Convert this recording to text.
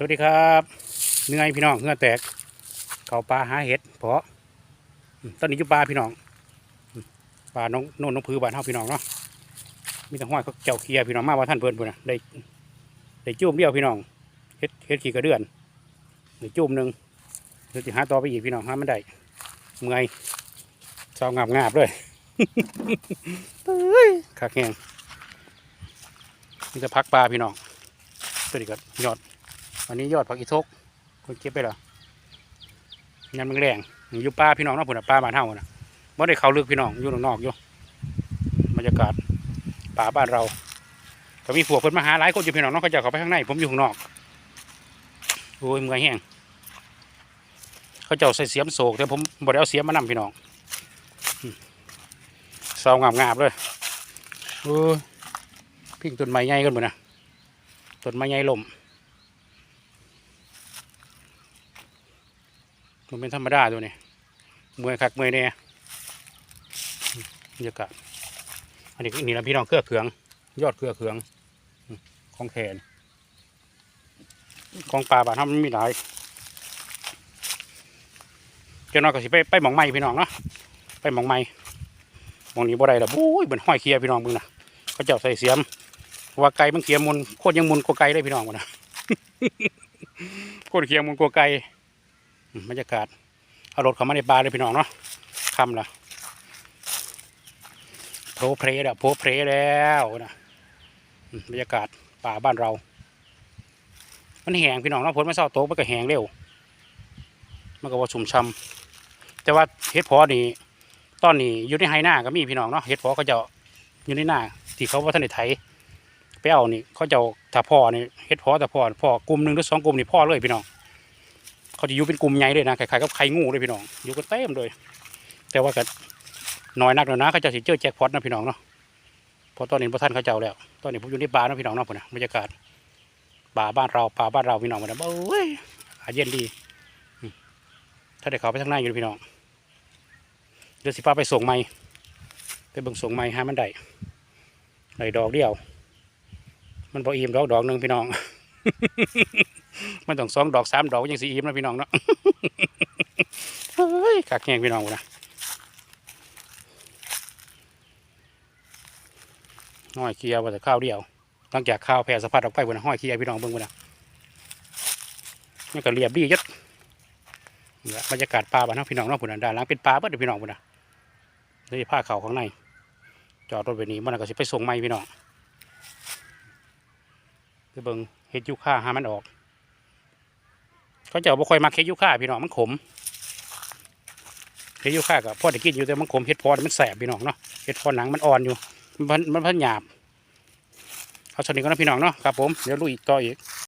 สวัสดีครับเนื่อยพี่น้องเหงื่อแตก เขาปลาหาเห็ดเพาะอืมตอนนี้อยู่ปลาพี่น้องปลาน้องโน่นน้องพือบ้านเฮาพี่น้องเนาะมีแต่ห้อยเขาเจ้าเคียพี่น้องมาว่าท่านเพิ่นพุ่นนะได้ได้จุ่มเดียวพี่น้องเฮ็ดเฮ็ดขี่กระเดือนได้จุ่มหนึ่งเดี๋ยวจะหาต่อไปอีกพี่น้องหามันได้เมื่อยเศร้างาบงาบเลยขาแข็งนี่จะพักปลาพี่น้องตัวนี้ก็ยอด วันนี้ยอดผักอีทกคนเก็บไปหรอยันมึงแรงอยู่ป่าพี่น้องเนาะพุ่นป่าบ้านเฮาน่ะบ่ได้เข้าลึกพี่น้องอยู่นอกๆอยู่บรรยากาศป่าบ้านเราก็มีพวเพิ่นมาหาหลายคนอยู่พี่น้องเนาะเขาจะเข้าไปข้างในผมอยู่ข้างนอกโอ้ยเมื่อยแห้งเขาเจ้าใส่เสียมโศกแต่ผมบ่ได้เอาเสียมมานํพี่น้องอืมเศร้างามๆเลยโอ้ยพิงต้นไม้ใหญ่กันหมดนะต้นไม้ใหญ่ล่ม มันเป็นธรรมดาตัวนี้เมื่อยคักเมื่อยเนี่ยบรรยากาศอันนี้นี่นะพี่น้องเครือเขือง ยอดเครือเขืองของแทนของปลาบ้านทำมันมีหลายเจ้าน้อยก็สิไปไปหมองไม้พี่น้องเนาะไปหมองไม้หมองนี้บ่ได้ละบุ้ยเป็นห้อยเคียพี่น้องมึงนะเขาเจ้าใส่เสียมว่าไก่มันเคียมุนโคตรยังมุนกว่าไก่เลยพี่น้องมึงนะโคตรเคียมุนกว่าไก่ บรรยากาศเอารถเข้ามาในบาร์เลยพี่น้องเนาะค่ำละโพเพลแล้วโพเพลแล้วนะบรรยากาศป่าบ้านเรา มันแห้งพี่น้องเนาะผลมันเศร้าโตกมันก็แหงเร็วมันก็ว่าชุ่มช่ำแต่ว่าเฮ็ดพอนี่ตอนนี้อยู่ในไฮหน้าก็มีพี่น้องเนาะเฮ็ดพอเขาจะอยู่ในหน้าที่เขาว่าท่านได้ไถไปเอานี่เขาจะถ้าพ่อนี่เฮ็ดพอแต่พ่อพ่อกลุ่มหนึ่งหรือสองกลุ่มนี่พ่อเลยพี่น้อง เขาจะอยู่เป็นกลุ่มใหญ่เลยนะคล้ายๆกับไข่งูเลยพี่น้องอยู่กันเต็มเลย แต่ว่าก็น้อยนักแล้วนะเขาจะสิเจอแจ็คพอตนะพี่น้องเนาะเพราะตอนนี้พระท่านเขาเจ้าแล้ว ตอนนี้ผมอยู่ในป่านะพี่น้องเนาะพุ่นะบรรยากาศป่าบ้านเราป่าบ้านเราพี่น้องมันนะเอ้ยอาเย็นดี ถ้าได้เขาไปทางในอยู่พี่น้องเดี๋ยวสิพาไปส่งไม้ไปเบิ่งส่งไม้หามันได้ได้ดอกเดียว มันพออิ่มดอกดอกหนึ่งพี่น้อง มันต้องสองดอกสามดอกยังสีอิ่มนะพี่น้องเนาะเฮ้ยกักแงงพี่น้องนะห้อยเคียวว่าแต่ข้าวเดียวหลังจากข้าวแผ่สะพัดออกไปบนห้อยเคียวพี่น้องเบิ่งบนนะนี่ก็เรียบดียัดบรรยากาศป่าบ้านเฮาพี่น้องเนาะพุ่นนะด้านหลังเป็นป่าเบิดเด้อพี่น้องพุ่นน่ะเลยผ้าเข่าข้างในจอดรถไปนี้มันก็สิไปส่งไม้พี่น้องไปเบิ่งเฮ็ดยูค่าหามันออก เขาจะบ่ค่อยมาเค็ดยูค่าพี่น้องมันขมเค็ดยูค่ากับพ่อได้กินอยู่แต่มันขมเฮ็ดพอมันแสบพี่น้องเนาะเฮ็ดพอหนังมันอ่อนอยู่มันมันมันพันหยาบเอาชนิดก็นะพี่น้องเนาะครับผมเดี๋ยวลุยต่ออีก